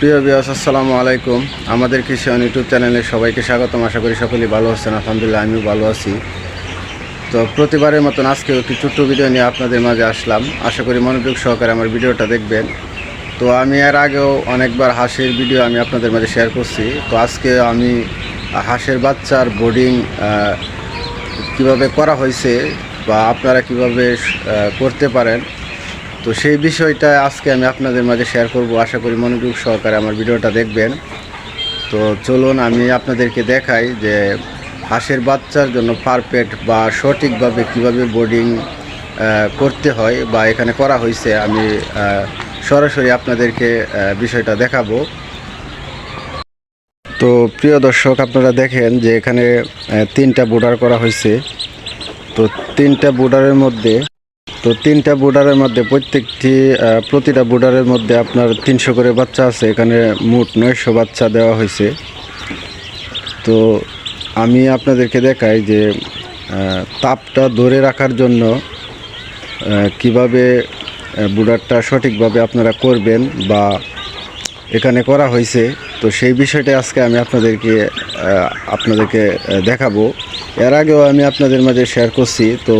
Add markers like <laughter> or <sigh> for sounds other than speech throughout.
প্রিয় বিয়াস আসসালামু আলাইকুম। আমাদের কৃষি অন ইউটিউব চ্যানেলে সবাইকে স্বাগতম। আশা করি সকলেই ভালো আছেন। আলহামদুলিল্লাহ, আমিও ভালো আছি। তো প্রতিবারের মতন আজকেও একটি ছোট্ট ভিডিও নিয়ে আপনাদের মাঝে আসলাম। আশা করি মনোযোগ সহকারে আমার ভিডিওটা দেখবেন। তো আমি এর আগেও অনেকবার হাঁসের ভিডিও আমি আপনাদের মাঝে শেয়ার করছি। তো আজকে আমি হাঁসের বাচ্চার বোর্ডিং কীভাবে করা হয়েছে বা আপনারা কীভাবে করতে পারেন তো সেই বিষয়টা আজকে আমি আপনাদের মাঝে শেয়ার করব। আশা করি মনোযোগ সহকারে আমার ভিডিওটা দেখবেন। তো চলুন, আমি আপনাদেরকে দেখাই যে হাঁসের বাচ্চার জন্য পারফেক্ট বা সঠিকভাবে কীভাবে বোর্ডিং করতে হয় বা এখানে করা হয়েছে, আমি সরাসরি আপনাদেরকে বিষয়টা দেখাবো। তো প্রিয় দর্শক, আপনারা দেখেন যে এখানে তিনটা বোর্ডার করা হয়েছে। তো তিনটা বোর্ডারের মধ্যে তো তিনটা বোর্ডারের মধ্যে প্রত্যেকটি প্রতিটা বোর্ডারের মধ্যে আপনার তিনশো করে বাচ্চা আছে। এখানে মোট নয়শো বাচ্চা দেওয়া হয়েছে। তো আমি আপনাদেরকে দেখাই যে তাপটা ধরে রাখার জন্য কীভাবে বুডারটা সঠিকভাবে আপনারা করবেন বা এখানে করা হয়েছে। তো সেই বিষয়টা আজকে আমি আপনাদেরকে আপনাদেরকে দেখাবো। এর আগেও আমি আপনাদের মাঝে শেয়ার করছি। তো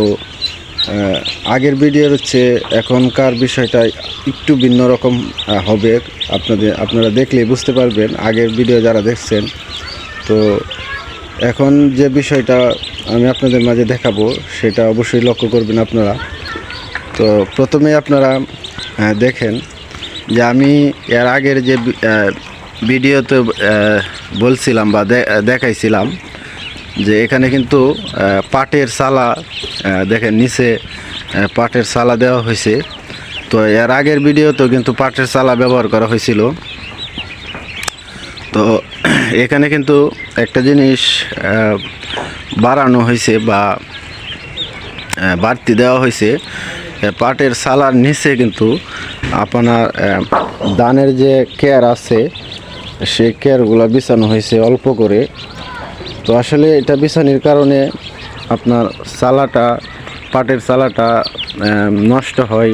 আগের ভিডিওর হচ্ছে এখনকার বিষয়টা একটু ভিন্ন রকম হবে। আপনাদের, আপনারা দেখলেই বুঝতে পারবেন, আগের ভিডিও যারা দেখছেন। তো এখন যে বিষয়টা আমি আপনাদের মাঝে দেখাবো, সেটা অবশ্যই লক্ষ্য করবেন আপনারা। তো প্রথমে আপনারা দেখেন যে আমি এর আগের যে ভিডিওতে বলছিলাম বা দেখাইছিলাম যে এখানে কিন্তু পাটের সালা দেখেন নিচে পাটের সালা দেওয়া হয়েছে। তো এর আগের ভিডিওতেও কিন্তু পাটের সালা ব্যবহার করা হয়েছিল। তো <clears throat> এখানে কিন্তু একটা জিনিস বাড়ানো হয়েছে বা বাড়তি দেওয়া হয়েছে। পাটের সালার নিচে কিন্তু আপনার দানের যে কেয়ার আছে সেই কেয়ারগুলো বিছানো হয়েছে অল্প করে। তো আসলে এটা বিছানির কারণে আপনার চালাটা, পাটের চালাটা নষ্ট হয়,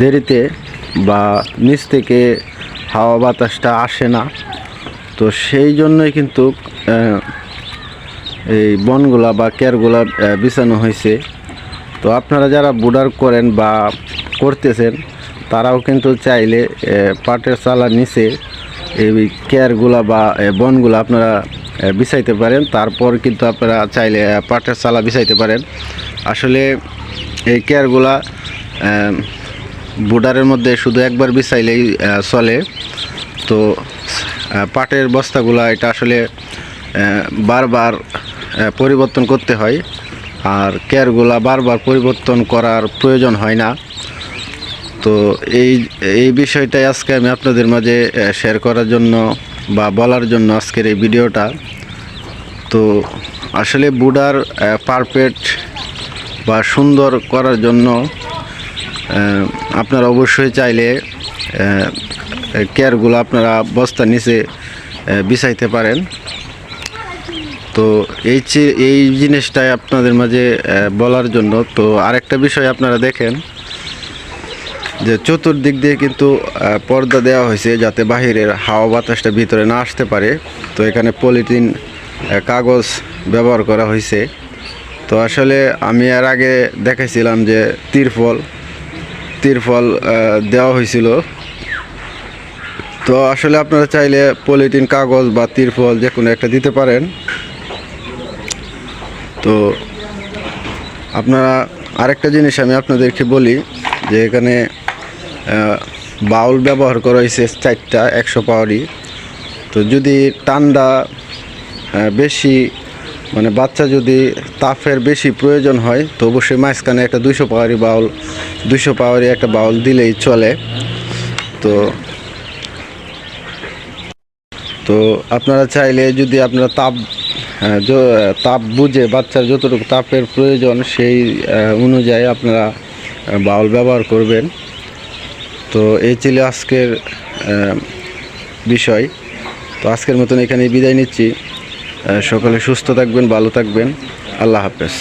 দেরিতে বা নিচ থেকে হাওয়া বাতাসটা আসে না। তো সেই জন্যই কিন্তু এই বনগুলা বা কেয়ারগুলা বিছানো হয়েছে। তো আপনারা যারা বুডার করেন বা করতেছেন, তারাও কিন্তু চাইলে পাটের চালার নিচে এই কেয়ারগুলা বা বনগুলা আপনারা বিছাইতে পারেন। তারপর কিন্তু আপনারা চাইলে পাটের চালা বিছাইতে পারেন। আসলে এই কেয়ারগুলা আহ, বুডারের মধ্যে শুধু একবার বিছাইলেই চলে। তো পাটের বস্তাগুলা এটা আসলে বারবার পরিবর্তন করতে হয়। আর কেয়ারগুলা বারবার পরিবর্তন করার প্রয়োজন হয় না। তো এই এই বিষয়টাই আজকে আমি আপনাদের মাঝে শেয়ার করার জন্য বা বলার জন্য আজকের এই ভিডিওটা। তো আসলে বুডার পারফেক্ট বা সুন্দর করার জন্য আপনারা অবশ্যই চাইলে কেয়ারগুলো আপনারা বস্তার নিচে বিছাইতে পারেন। তো এই এই জিনিসটাই আপনাদের মাঝে বলার জন্য। তো আরেকটা বিষয় আপনারা দেখেন যে চতুর্দিক দিয়ে কিন্তু পর্দা দেওয়া হয়েছে যাতে বাহিরের হাওয়া বাতাসটা ভিতরে না আসতে পারে। তো এখানে পলিথিন কাগজ ব্যবহার করা হয়েছে। তো আসলে আমি এর আগে দেখেছিলাম যে তিরফল তিরফল দেওয়া হয়েছিল। তো আসলে আপনারা চাইলে পলিথিন, কাগজ বা তিরফল যে কোনো একটা দিতে পারেন। তো আপনারা আরেকটা জিনিস আমি আপনাদেরকে বলি যে এখানে বাউল ব্যবহার করা হয়েছে চারটা, একশো পাওয়ারই। তো যদি ঠান্ডা বেশি মানে বাচ্চা যদি তাপের বেশি প্রয়োজন হয়, তো অবশ্যই মাঝখানে একটা দুইশো পাওয়ারি বাউল, দুইশো পাওয়ারি একটা বাউল দিলেই চলে। তো তো আপনারা চাইলে যদি আপনারা তাপ তাপ বুঝে বাচ্চার যতটুকু তাপের প্রয়োজন, সেই অনুযায়ী আপনারা বাউল ব্যবহার করবেন। তো এই ছিল আজকের বিষয়। তো আজকের মতন এখানে বিদায় নিচ্ছি। সকলে সুস্থ থাকবেন, ভালো থাকবেন। আল্লাহ হাফেজ।